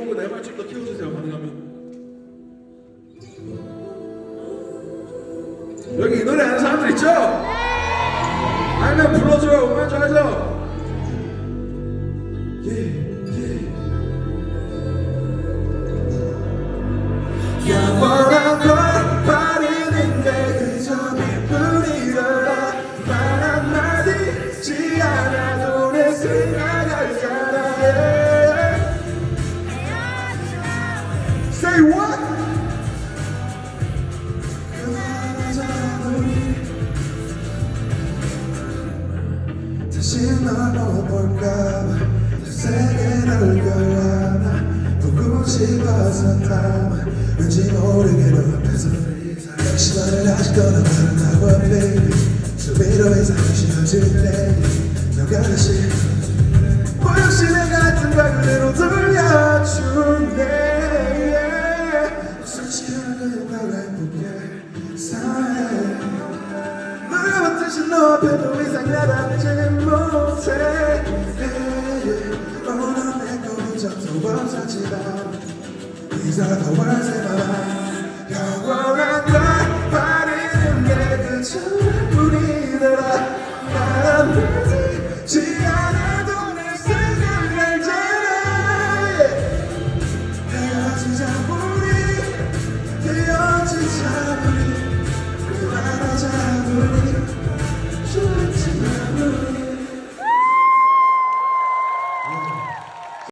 보고 내 말 좀 더 키워주세요 가능하면. 여기 이 노래 아는 사람들 있죠? 알면 불러줘요. 오면 줘야죠 예, 예. 생각을 따라해 다시 널 볼까봐. 더 세게 널 걸려나 보고 싶어서 담아 왠지 모르게 freeze 시간을 아직도 너 바란다고 baby 수비로 쉬어질 때 너가 다시 보여시 내 같은 걸 그대로 돌려주네 솔직한 그녀가 행복해 사해 너가 같듯이 너 앞에 더 이상 나답지 못해 오늘 내 꿈이 점점 없어지다 These are the words in my 영원한 걸 바라는 내 그저 우리들아 바람되지 않아도 내 생각을 전해. 내가 진짜